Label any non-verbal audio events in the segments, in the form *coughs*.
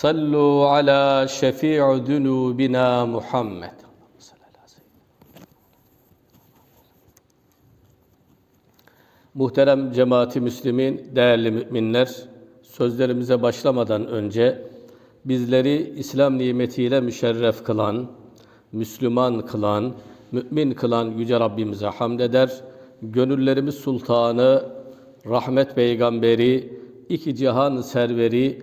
Sallu ala şefi'u dunubina Muhammed. Muhterem cemaati Müslümin, değerli müminler, sözlerimize başlamadan önce bizleri İslam nimetiyle müşerref kılan, Müslüman kılan, mümin kılan Yüce Rabbimize hamd eder. Gönüllerimiz sultanı, rahmet peygamberi, iki cihan serveri,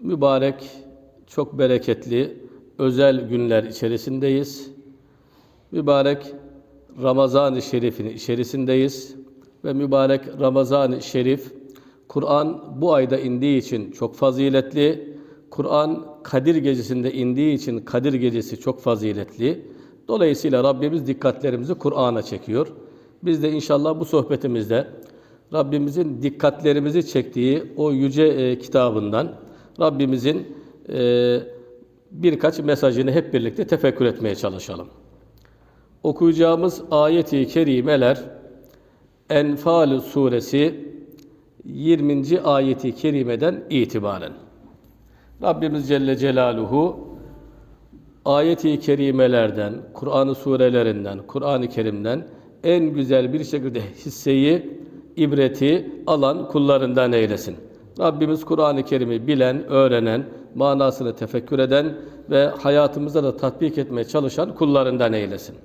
mübarek, çok bereketli, özel günler içerisindeyiz. Mübarek Ramazan-ı Şerif'in içerisindeyiz ve mübarek Ramazan-ı Şerif Kur'an bu ayda indiği için çok faziletli. Kur'an Kadir gecesinde indiği için Kadir gecesi çok faziletli. Dolayısıyla Rabbimiz dikkatlerimizi Kur'an'a çekiyor. Biz de inşallah bu sohbetimizde Rabbimizin dikkatlerimizi çektiği o yüce e, kitabından Rabbimizin e, birkaç mesajını hep birlikte tefekkür etmeye çalışalım. Okuyacağımız ayeti kerimeler Enfal suresi 20. ayeti kerimeden itibaren Rabbimiz Celle Celaluhu ayeti kerimelerden, Kur'an surelerinden, Kur'an-ı Kerim'den en güzel bir şekilde hisseyi, ibreti alan kullarından eylesin. Rabbimiz Kur'an-ı Kerim'i bilen, öğrenen, manasını tefekkür eden ve hayatımıza da tatbik etmeye çalışan kullarından eylesin.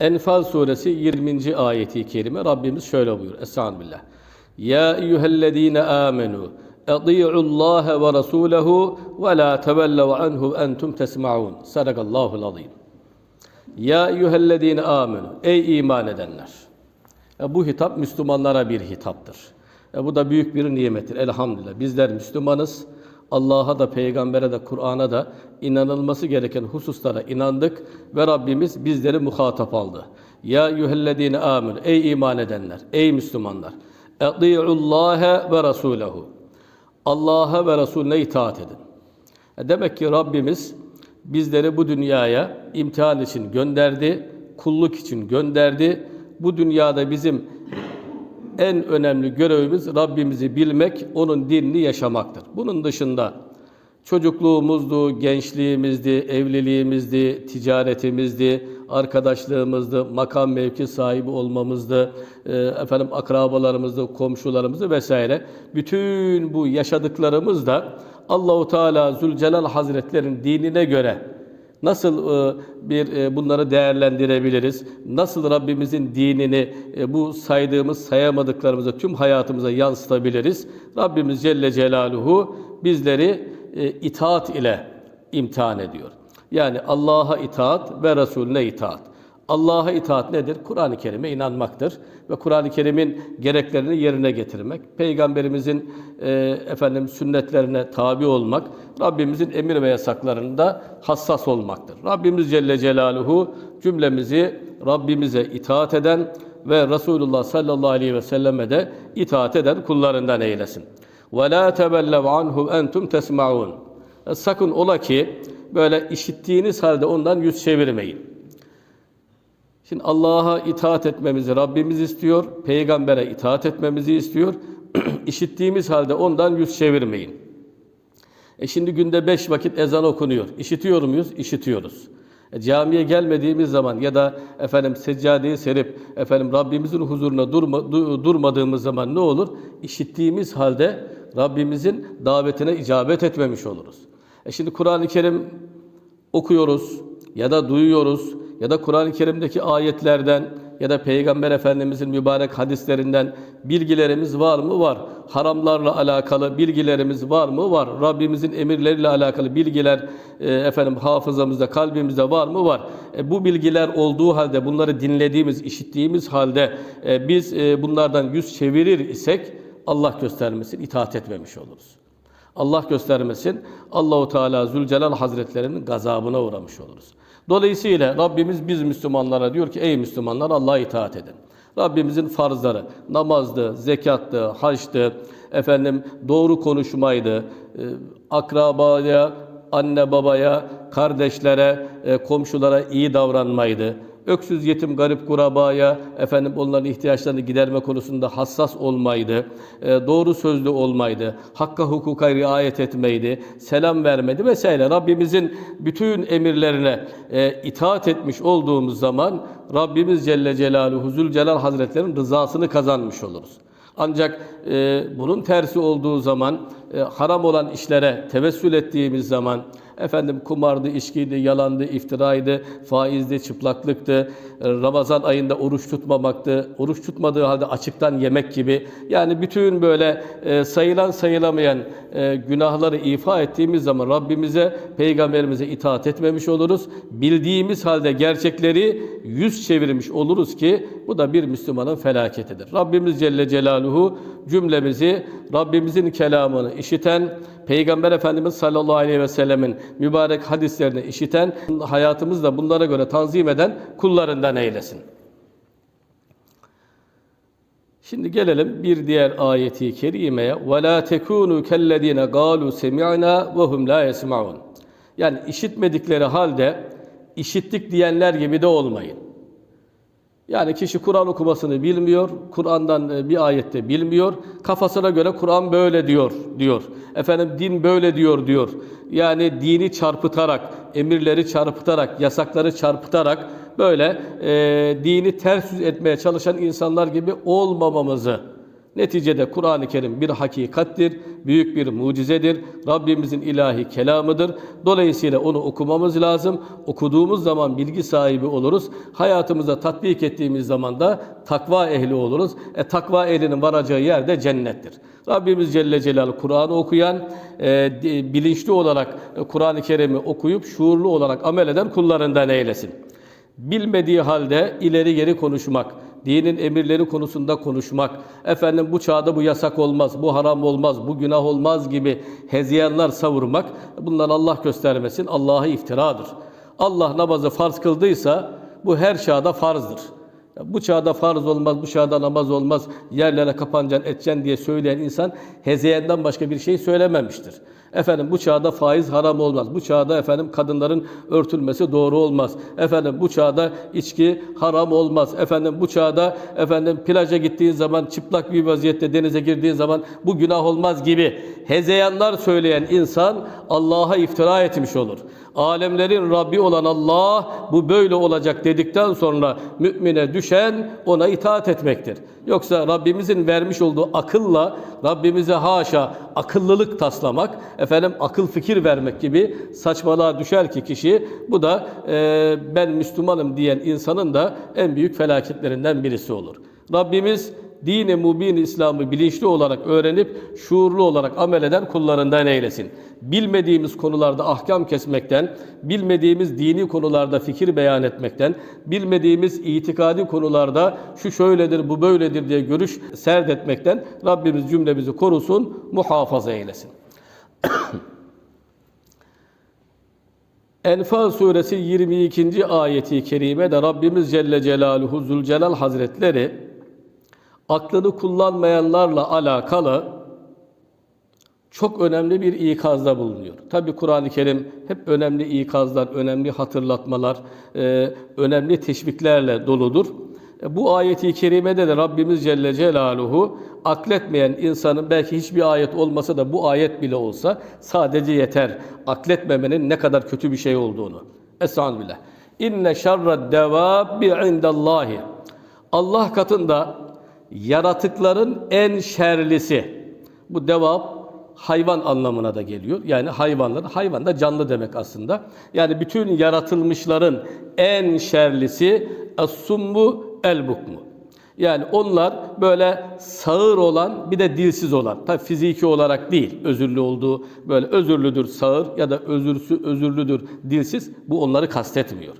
Enfal suresi 20. ayeti kerime Rabbimiz şöyle buyuruyor. Estağfirullah. Ya eyyühellezine amenu اَطِيعُوا اللّٰهَ وَرَسُولَهُ وَلَا تَوَلَّوْا عَنْهُ اَنْتُمْ تَسْمَعُونَ Sadakallahul azim. Ya eyyühellezine amenu Ey iman edenler! E, bu hitap Müslümanlara bir hitaptır. E, bu da büyük bir nimettir elhamdülillah. Bizler Müslümanız. Allah'a da peygambere de Kur'an'a da inanılması gereken hususlara inandık ve Rabbimiz bizleri muhatap aldı. Ya yuhellezine amin ey iman edenler, ey Müslümanlar. Etiullaha ve rasulehu. Allah'a ve Resulüne itaat edin. E, demek ki Rabbimiz bizleri bu dünyaya imtihan için gönderdi, kulluk için gönderdi. Bu dünyada bizim en önemli görevimiz Rabbimizi bilmek, onun dinini yaşamaktır. Bunun dışında çocukluğumuzdu, gençliğimizdi, evliliğimizdi, ticaretimizdi, arkadaşlığımızdı, makam mevki sahibi olmamızdı, e, efendim akrabalarımızdı, komşularımızdı vesaire. Bütün bu yaşadıklarımız da Allahu Teala Zülcelal Hazretlerin dinine göre Nasıl e, bir e, bunları değerlendirebiliriz? Nasıl Rabbimizin dinini bu saydığımız, sayamadıklarımızı tüm hayatımıza yansıtabiliriz? Rabbimiz Celle Celaluhu bizleri itaat ile imtihan ediyor. Yani Allah'a itaat ve Resulüne itaat. Allah'a itaat nedir? Kur'an-ı Kerim'e inanmaktır ve Kur'an-ı Kerim'in gereklerini yerine getirmek, peygamberimizin e, efendim sünnetlerine tabi olmak, Rabbimizin emir ve yasaklarında hassas olmaktır. Rabbimiz Celle Celaluhu cümlemizi Rabbimize itaat eden ve Resulullah sallallahu aleyhi ve selleme de itaat eden kullarından eylesin. Ve la tebellav anhu entum tesmaun. Sakın ola ki böyle işittiğiniz halde ondan yüz çevirmeyin. Şimdi Allah'a itaat etmemizi Rabbimiz istiyor, peygambere itaat etmemizi istiyor. *clears throat* İşittiğimiz halde ondan yüz çevirmeyin. E şimdi günde beş vakit ezan okunuyor. İşitiyor muyuz? İşitiyoruz. E, camiye gelmediğimiz zaman ya da efendim seccadeyi serip efendim Rabbimizin huzuruna durma, du- durmadığımız zaman ne olur? İşittiğimiz halde Rabbimizin davetine icabet etmemiş oluruz. E şimdi Kur'an-ı Kerim okuyoruz ya da duyuyoruz ya da Kur'an-ı Kerim'deki ayetlerden ya da Peygamber Efendimizin mübarek hadislerinden bilgilerimiz var mı? Var. Haramlarla alakalı bilgilerimiz var mı? Var. Rabbimizin emirleriyle alakalı bilgiler e, efendim hafızamızda, kalbimizde var mı? Var. E, bu bilgiler olduğu halde bunları dinlediğimiz, işittiğimiz halde e, biz e, bunlardan yüz çevirir isek Allah göstermesin itaat etmemiş oluruz. Allah göstermesin Allahu Teala Zülcelal Hazretlerinin gazabına uğramış oluruz. Dolayısıyla Rabbimiz biz Müslümanlara diyor ki ey Müslümanlar Allah'a itaat edin. Rabbimizin farzları namazdı, zekattı, haçtı, efendim doğru konuşmaydı, e, akrabaya, anne babaya, kardeşlere, e, komşulara iyi davranmaydı. Öksüz, yetim, garip kurabaya efendim onların ihtiyaçlarını giderme konusunda hassas olmaydı. e, doğru sözlü olmaydı. Hakka hukuka riayet etmeydi. Selam vermedi vesaire. Rabbimizin bütün emirlerine e, itaat etmiş olduğumuz zaman Rabbimiz Celle Celaluhu Zülcelal Hazretlerinin rızasını kazanmış oluruz. Ancak e, bunun tersi olduğu zaman e, haram olan işlere tevessül ettiğimiz zaman efendim kumardı, içkiydi, yalandı, iftiraydı, faizdi, çıplaklıktı, Ramazan ayında oruç tutmamaktı, oruç tutmadığı halde açıktan yemek gibi yani bütün böyle e, sayılan sayılamayan e, günahları ifa ettiğimiz zaman Rabbimize, peygamberimize itaat etmemiş oluruz. Bildiğimiz halde gerçekleri yüz çevirmiş oluruz ki bu da bir Müslümanın felaketidir. Rabbimiz Celle Celaluhu cümlemizi Rabbimizin kelamını işiten, Peygamber Efendimiz sallallahu aleyhi ve sellemin mübarek hadislerini işiten, hayatımızı da bunlara göre tanzim eden kullarından eylesin. Şimdi gelelim bir diğer ayeti kerimeye. وَلَا تَكُونُوا كَالَّذ۪ينَ قَالُوا سَمِعْنَا وَهُمْ لَا يَسْمَعُونَ Yani işitmedikleri halde işittik diyenler gibi de olmayın. Yani kişi Kur'an okumasını bilmiyor, Kur'an'dan e, bir ayette bilmiyor, kafasına göre Kur'an böyle diyor diyor. Efendim din böyle diyor diyor. Yani dini çarpıtarak, emirleri çarpıtarak, yasakları çarpıtarak böyle e, dini ters yüz etmeye çalışan insanlar gibi olmamamızı Neticede Kur'an-ı Kerim bir hakikattir, büyük bir mucizedir, Rabbimizin ilahi kelamıdır. Dolayısıyla onu okumamız lazım. Okuduğumuz zaman bilgi sahibi oluruz. Hayatımıza tatbik ettiğimiz zaman da takva ehli oluruz. E, takva ehlinin varacağı yer de cennettir. Rabbimiz Celle Celaluhu Kur'an'ı okuyan, e, bilinçli olarak Kur'an-ı Kerim'i okuyup şuurlu olarak amel eden kullarından eylesin. Bilmediği halde ileri geri konuşmak, dinin emirleri konusunda konuşmak, efendim bu çağda bu yasak olmaz, bu haram olmaz, bu günah olmaz gibi heziyanlar savurmak, bundan Allah göstermesin, Allah'a iftiradır. Allah namazı farz kıldıysa bu her çağda farzdır. Bu çağda farz olmaz, bu çağda namaz olmaz, yerlere kapanacaksın, edeceksin diye söyleyen insan hezeyandan başka bir şey söylememiştir. Efendim bu çağda faiz haram olmaz. Bu çağda efendim kadınların örtülmesi doğru olmaz. Efendim bu çağda içki haram olmaz. Efendim bu çağda efendim plaja gittiğin zaman çıplak bir vaziyette denize girdiğin zaman bu günah olmaz gibi hezeyanlar söyleyen insan Allah'a iftira etmiş olur. Alemlerin Rabbi olan Allah bu böyle olacak dedikten sonra mümine düşen ona itaat etmektir. Yoksa Rabbimizin vermiş olduğu akılla Rabbimize haşa akıllılık taslamak, efendim akıl fikir vermek gibi saçmalığa düşer ki kişi bu da e, ben Müslümanım diyen insanın da en büyük felaketlerinden birisi olur. Rabbimiz dini mubin İslam'ı bilinçli olarak öğrenip şuurlu olarak amel eden kullarından eylesin. Bilmediğimiz konularda ahkam kesmekten, bilmediğimiz dini konularda fikir beyan etmekten, bilmediğimiz itikadi konularda şu şöyledir, bu böyledir diye görüş serdetmekten Rabbimiz cümlemizi korusun, muhafaza eylesin. *coughs* Enfal suresi 22. ayeti kerime de Rabbimiz Celle Celaluhu Zülcelal Hazretleri aklını kullanmayanlarla alakalı çok önemli bir ikazda bulunuyor. Tabi Kur'an-ı Kerim hep önemli ikazlar, önemli hatırlatmalar, e, önemli teşviklerle doludur. E, Bu ayeti kerimede de Rabbimiz Celle Celaluhu akletmeyen insanın belki hiçbir ayet olmasa da bu ayet bile olsa sadece yeter. Akletmemenin ne kadar kötü bir şey olduğunu. Estağfirullah. İnne şerred devabbi indallahi. Allah katında yaratıkların en şerlisi. Bu devab hayvan anlamına da geliyor. Yani hayvanlar, hayvan da canlı demek aslında. Yani bütün yaratılmışların en şerlisi es-summu el-bukmu. Yani onlar böyle sağır olan bir de dilsiz olan. Tabi fiziki olarak değil. Özürlü olduğu böyle özürlüdür sağır ya da özürsü özürlüdür dilsiz. Bu onları kastetmiyor.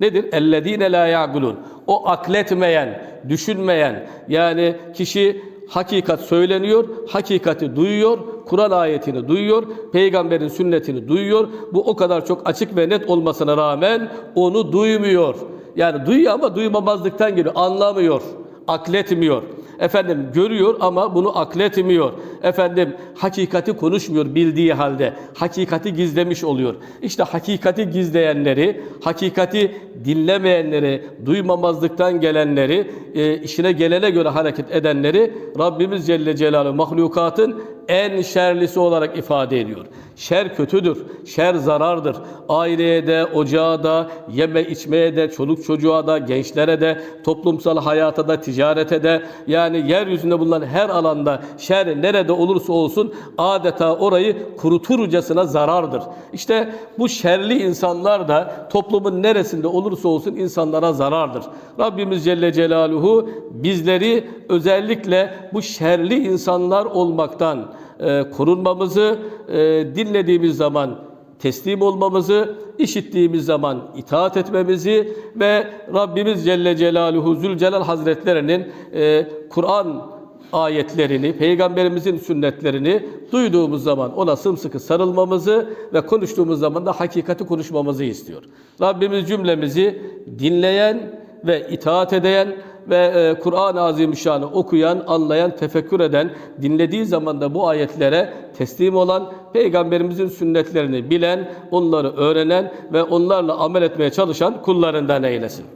Nedir? Ellezine la ya'kulun. O akletmeyen, düşünmeyen yani kişi hakikat söyleniyor, hakikati duyuyor, Kur'an ayetini duyuyor, peygamberin sünnetini duyuyor. Bu o kadar çok açık ve net olmasına rağmen onu duymuyor. Yani duyuyor ama duymamazlıktan geliyor, anlamıyor, akletmiyor. Efendim görüyor ama bunu akletmiyor. Efendim hakikati konuşmuyor bildiği halde. Hakikati gizlemiş oluyor. İşte hakikati gizleyenleri, hakikati dinlemeyenleri, duymamazlıktan gelenleri, e, işine gelene göre hareket edenleri Rabbimiz Celle Celaluhu mahlukatın en şerlisi olarak ifade ediyor. Şer kötüdür, şer zarardır. Aileye de, ocağa da, yeme içmeye de, çoluk çocuğa da, gençlere de, toplumsal hayata da, ticarete de, yani yeryüzünde bulunan her alanda şer nerede olursa olsun adeta orayı kuruturcasına zarardır. İşte bu şerli insanlar da toplumun neresinde olursa olsun insanlara zarardır. Rabbimiz Celle Celaluhu bizleri özellikle bu şerli insanlar olmaktan e, korunmamızı, e, dinlediğimiz zaman teslim olmamızı, işittiğimiz zaman itaat etmemizi ve Rabbimiz Celle Celaluhu Zülcelal Hazretlerinin e, Kur'an ayetlerini, Peygamberimizin sünnetlerini duyduğumuz zaman ona sımsıkı sarılmamızı ve konuştuğumuz zaman da hakikati konuşmamızı istiyor. Rabbimiz cümlemizi dinleyen ve itaat eden ve e, Kur'an-ı Azimüşşan'ı okuyan, anlayan, tefekkür eden, dinlediği zaman da bu ayetlere teslim olan, Peygamberimizin sünnetlerini bilen, onları öğrenen ve onlarla amel etmeye çalışan kullarından eylesin.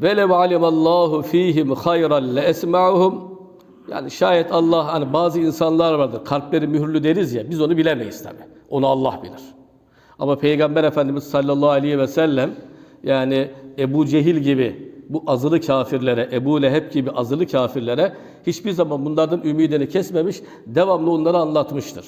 Ve lev alimallahu fihim hayran le esma'uhum yani şayet Allah hani bazı insanlar vardır kalpleri mühürlü deriz ya biz onu bilemeyiz tabi. Onu Allah bilir. Ama Peygamber Efendimiz sallallahu aleyhi ve sellem yani Ebu Cehil gibi bu azılı kafirlere, Ebu Leheb gibi azılı kafirlere hiçbir zaman bunlardan ümidini kesmemiş, devamlı onları anlatmıştır.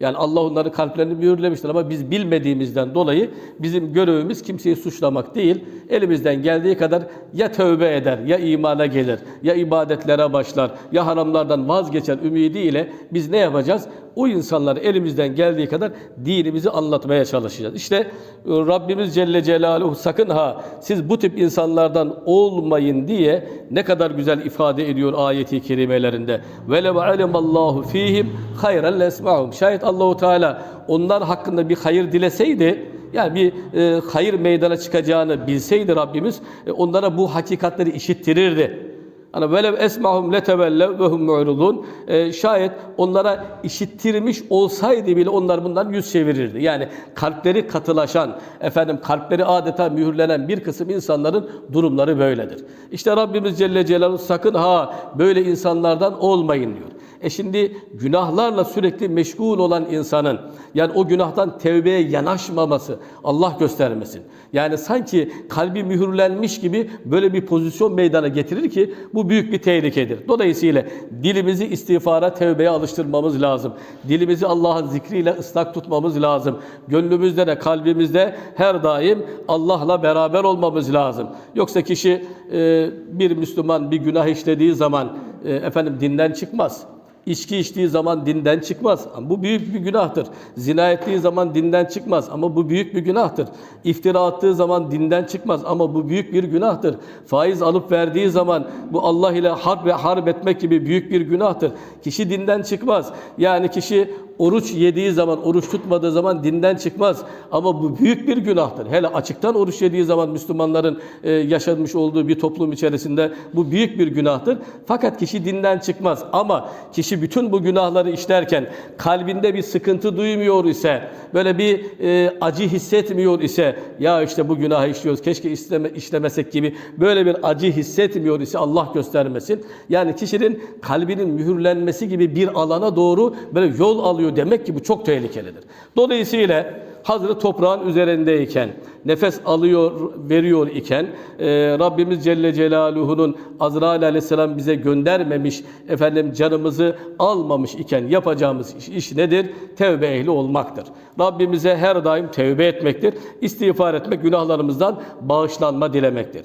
Yani Allah onları kalplerini mühürlemiştir ama biz bilmediğimizden dolayı bizim görevimiz kimseyi suçlamak değil. Elimizden geldiği kadar ya tövbe eder, ya imana gelir, ya ibadetlere başlar, ya haramlardan vazgeçer ümidiyle biz ne yapacağız? O insanları elimizden geldiği kadar dinimizi anlatmaya çalışacağız. İşte e, Rabbimiz Celle Celaluhu sakın ha siz bu tip insanlardan olmayın diye ne kadar güzel ifade ediyor ayeti kerimelerinde. Ve lev alimallahu fihim hayran lesma'hum. Şayet Allahu Teala onlar hakkında bir hayır dileseydi yani bir e, hayır meydana çıkacağını bilseydi Rabbimiz e, onlara bu hakikatleri işittirirdi. Hani velev esmahum letevellev ve hum mu'ridun. Ee, şayet onlara işittirmiş olsaydı bile onlar bundan yüz çevirirdi. Yani kalpleri katılaşan, efendim kalpleri adeta mühürlenen bir kısım insanların durumları böyledir. İşte Rabbimiz Celle Celaluhu sakın ha böyle insanlardan olmayın diyor. E şimdi günahlarla sürekli meşgul olan insanın yani o günahtan tevbeye yanaşmaması Allah göstermesin. Yani sanki kalbi mühürlenmiş gibi böyle bir pozisyon meydana getirir ki bu büyük bir tehlikedir. Dolayısıyla dilimizi istiğfara, tevbeye alıştırmamız lazım. Dilimizi Allah'ın zikriyle ıslak tutmamız lazım. Gönlümüzde de kalbimizde her daim Allah'la beraber olmamız lazım. Yoksa kişi e, bir Müslüman bir günah işlediği zaman e, efendim dinden çıkmaz. İçki içtiği zaman dinden çıkmaz. Bu büyük bir günahtır. Zina ettiği zaman dinden çıkmaz ama bu büyük bir günahtır. İftira attığı zaman dinden çıkmaz ama bu büyük bir günahtır. Faiz alıp verdiği zaman bu Allah ile harp ve harp etmek gibi büyük bir günahtır. Kişi dinden çıkmaz. Yani kişi oruç yediği zaman, oruç tutmadığı zaman dinden çıkmaz. Ama bu büyük bir günahtır. Hele açıktan oruç yediği zaman Müslümanların e, yaşanmış olduğu bir toplum içerisinde bu büyük bir günahtır. Fakat kişi dinden çıkmaz. Ama kişi bütün bu günahları işlerken kalbinde bir sıkıntı duymuyor ise, böyle bir e, acı hissetmiyor ise, ya işte bu günahı işliyoruz, keşke işleme, işlemesek gibi böyle bir acı hissetmiyor ise Allah göstermesin. Yani kişinin kalbinin mühürlenmesi gibi bir alana doğru böyle yol alıyor demek ki bu çok tehlikelidir. Dolayısıyla hazır toprağın üzerindeyken, nefes alıyor, veriyor iken e, Rabbimiz Celle Celaluhu'nun Azrail Aleyhisselam bize göndermemiş, efendim canımızı almamış iken yapacağımız iş, iş nedir? Tevbe ehli olmaktır. Rabbimize her daim tevbe etmektir. İstiğfar etmek, günahlarımızdan bağışlanma dilemektir.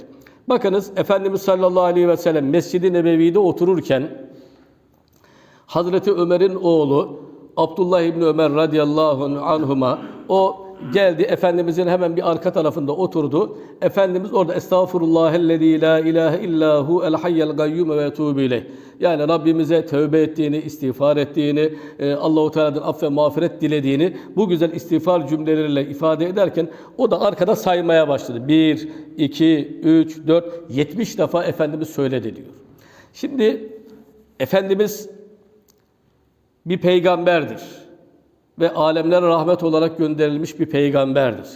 Bakınız Efendimiz sallallahu aleyhi ve sellem Mescid-i Nebevi'de otururken Hazreti Ömer'in oğlu Abdullah İbni Ömer radıyallahu anhuma o geldi Efendimizin hemen bir arka tarafında oturdu. Efendimiz orada Estağfirullahellezî la ilahe illahu el hayyel gayyum ve etûbü ileyh. Yani Rabbimize tövbe ettiğini, istiğfar ettiğini, e, Allahu Teala'dan aff ve mağfiret dilediğini bu güzel istiğfar cümleleriyle ifade ederken o da arkada saymaya başladı. 1, 2, 3, 4, 70 defa Efendimiz söyledi diyor. Şimdi Efendimiz bir peygamberdir ve alemlere rahmet olarak gönderilmiş bir peygamberdir.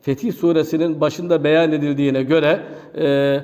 Fetih suresinin başında beyan edildiğine göre e,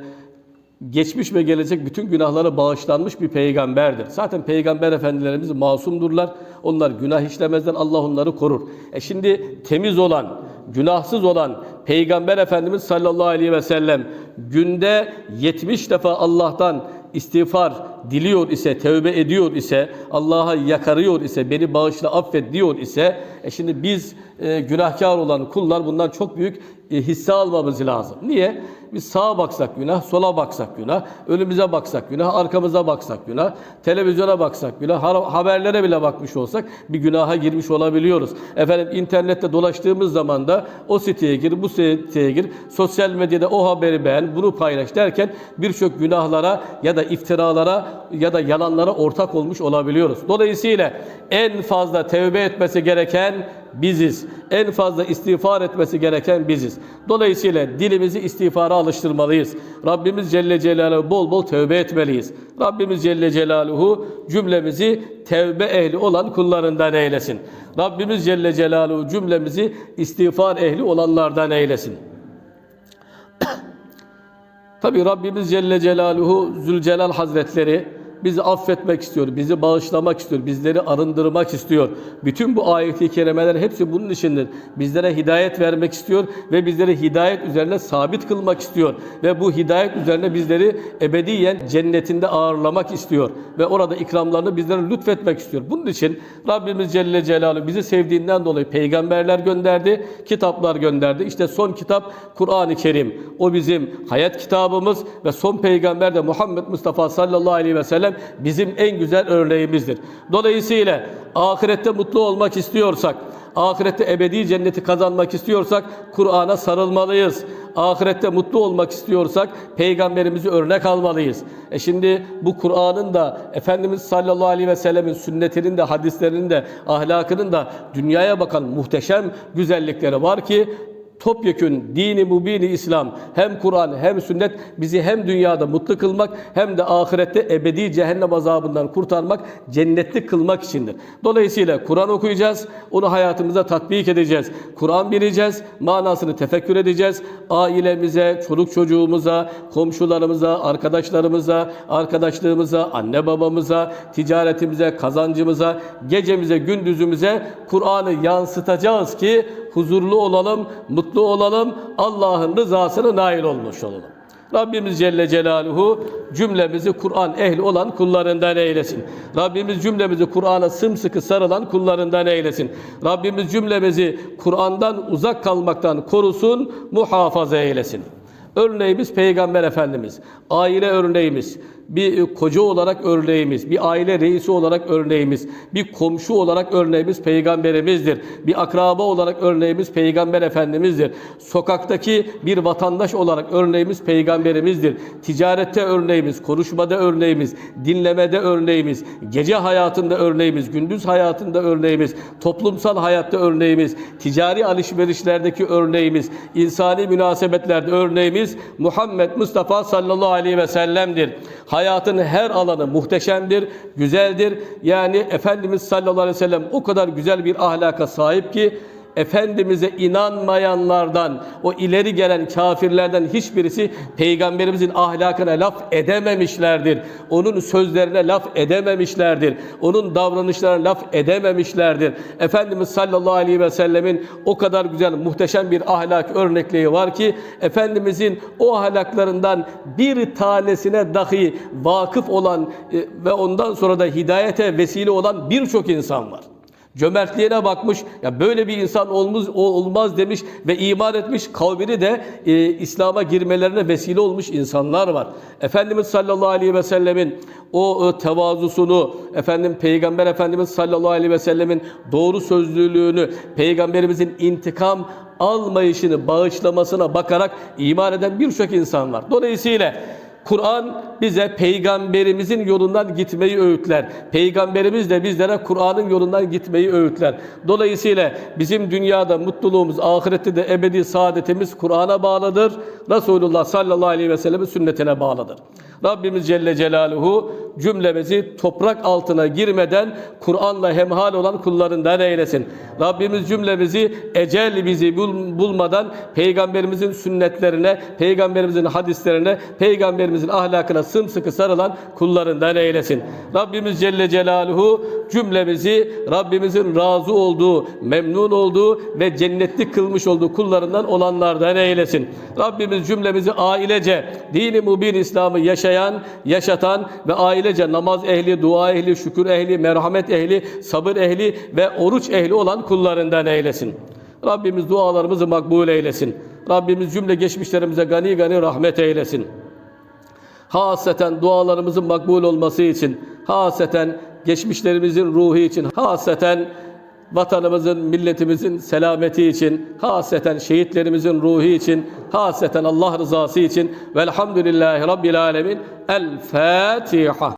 geçmiş ve gelecek bütün günahları bağışlanmış bir peygamberdir. Zaten peygamber efendilerimiz masumdurlar. Onlar günah işlemezler. Allah onları korur. E şimdi temiz olan, günahsız olan peygamber efendimiz sallallahu aleyhi ve sellem günde 70 defa Allah'tan istiğfar diliyor ise, tövbe ediyor ise, Allah'a yakarıyor ise, beni bağışla affet diyor ise, e şimdi biz e, günahkar olan kullar bundan çok büyük e, hisse almamız lazım. Niye? Biz sağa baksak günah, sola baksak günah, önümüze baksak günah, arkamıza baksak günah, televizyona baksak günah, ha- haberlere bile bakmış olsak bir günaha girmiş olabiliyoruz. Efendim internette dolaştığımız zaman da o siteye gir, bu siteye gir, sosyal medyada o haberi beğen, bunu paylaş derken birçok günahlara ya da iftiralara ya da yalanlara ortak olmuş olabiliyoruz. Dolayısıyla en fazla tevbe etmesi gereken biziz. En fazla istiğfar etmesi gereken biziz. Dolayısıyla dilimizi istiğfara alıştırmalıyız. Rabbimiz Celle Celaluhu bol bol tövbe etmeliyiz. Rabbimiz Celle Celaluhu cümlemizi tevbe ehli olan kullarından eylesin. Rabbimiz Celle Celaluhu cümlemizi istiğfar ehli olanlardan eylesin. Tabi Rabbimiz Celle Celaluhu Zülcelal Hazretleri bizi affetmek istiyor, bizi bağışlamak istiyor, bizleri arındırmak istiyor. Bütün bu ayeti kerimeler hepsi bunun içindir. Bizlere hidayet vermek istiyor ve bizleri hidayet üzerine sabit kılmak istiyor. Ve bu hidayet üzerine bizleri ebediyen cennetinde ağırlamak istiyor. Ve orada ikramlarını bizlere lütfetmek istiyor. Bunun için Rabbimiz Celle Celaluhu bizi sevdiğinden dolayı peygamberler gönderdi, kitaplar gönderdi. İşte son kitap Kur'an-ı Kerim. O bizim hayat kitabımız ve son peygamber de Muhammed Mustafa sallallahu aleyhi ve sellem bizim en güzel örneğimizdir. Dolayısıyla ahirette mutlu olmak istiyorsak, ahirette ebedi cenneti kazanmak istiyorsak Kur'an'a sarılmalıyız. Ahirette mutlu olmak istiyorsak peygamberimizi örnek almalıyız. E şimdi bu Kur'an'ın da Efendimiz sallallahu aleyhi ve sellemin sünnetinin de hadislerinin de ahlakının da dünyaya bakan muhteşem güzellikleri var ki topyekün dini mubini İslam hem Kur'an hem sünnet bizi hem dünyada mutlu kılmak hem de ahirette ebedi cehennem azabından kurtarmak, cennetli kılmak içindir. Dolayısıyla Kur'an okuyacağız, onu hayatımıza tatbik edeceğiz. Kur'an bileceğiz, manasını tefekkür edeceğiz. Ailemize, çoluk çocuğumuza, komşularımıza, arkadaşlarımıza, arkadaşlığımıza, anne babamıza, ticaretimize, kazancımıza, gecemize, gündüzümüze Kur'an'ı yansıtacağız ki huzurlu olalım, mutlu olalım, Allah'ın rızasına nail olmuş olalım. Rabbimiz Celle Celaluhu cümlemizi Kur'an ehli olan kullarından eylesin. Rabbimiz cümlemizi Kur'an'a sımsıkı sarılan kullarından eylesin. Rabbimiz cümlemizi Kur'an'dan uzak kalmaktan korusun, muhafaza eylesin. Örneğimiz Peygamber Efendimiz, aile örneğimiz, bir koca olarak örneğimiz, bir aile reisi olarak örneğimiz, bir komşu olarak örneğimiz peygamberimizdir. Bir akraba olarak örneğimiz peygamber efendimizdir. Sokaktaki bir vatandaş olarak örneğimiz peygamberimizdir. Ticarette örneğimiz, konuşmada örneğimiz, dinlemede örneğimiz, gece hayatında örneğimiz, gündüz hayatında örneğimiz, toplumsal hayatta örneğimiz, ticari alışverişlerdeki örneğimiz, insani münasebetlerde örneğimiz Muhammed Mustafa sallallahu aleyhi ve sellem'dir. Hayatın her alanı muhteşemdir, güzeldir. Yani Efendimiz sallallahu aleyhi ve sellem o kadar güzel bir ahlaka sahip ki Efendimiz'e inanmayanlardan, o ileri gelen kafirlerden hiçbirisi peygamberimizin ahlakına laf edememişlerdir. Onun sözlerine laf edememişlerdir. Onun davranışlarına laf edememişlerdir. Efendimiz sallallahu aleyhi ve sellemin o kadar güzel, muhteşem bir ahlak örnekliği var ki Efendimizin o ahlaklarından bir tanesine dahi vakıf olan e, ve ondan sonra da hidayete vesile olan birçok insan var. Cömertliğine bakmış, ya böyle bir insan olmaz, olmaz demiş ve iman etmiş, kavmini de e, İslam'a girmelerine vesile olmuş insanlar var. Efendimiz sallallahu aleyhi ve sellemin o e, tevazusunu, efendim Peygamber Efendimiz sallallahu aleyhi ve sellemin doğru sözlülüğünü, Peygamberimizin intikam almayışını, bağışlamasına bakarak iman eden birçok insan var. Dolayısıyla Kur'an bize peygamberimizin yolundan gitmeyi öğütler. Peygamberimiz de bizlere Kur'an'ın yolundan gitmeyi öğütler. Dolayısıyla bizim dünyada mutluluğumuz, ahirette de ebedi saadetimiz Kur'an'a bağlıdır. Resulullah sallallahu aleyhi ve sellem'in sünnetine bağlıdır. Rabbimiz Celle Celaluhu cümlemizi toprak altına girmeden Kur'an'la hemhal olan kullarından eylesin. Rabbimiz cümlemizi ecel bizi bul- bulmadan Peygamberimizin sünnetlerine, Peygamberimizin hadislerine, Peygamberimizin ahlakına sımsıkı sarılan kullarından eylesin. Rabbimiz Celle Celaluhu cümlemizi Rabbimizin razı olduğu, memnun olduğu ve cennetlik kılmış olduğu kullarından olanlardan eylesin. Rabbimiz cümlemizi ailece dini mubin İslam'ı yaşayan, yaşatan ve ailece namaz ehli, dua ehli, şükür ehli, merhamet ehli, sabır ehli ve oruç ehli olan kullarından eylesin. Rabbimiz dualarımızı makbul eylesin. Rabbimiz cümle geçmişlerimize gani gani rahmet eylesin. Haseten dualarımızın makbul olması için, haseten geçmişlerimizin ruhu için, haseten vatanımızın, milletimizin selameti için, haseten şehitlerimizin ruhu için, haseten Allah rızası için velhamdülillahi rabbil alemin. El Fatiha.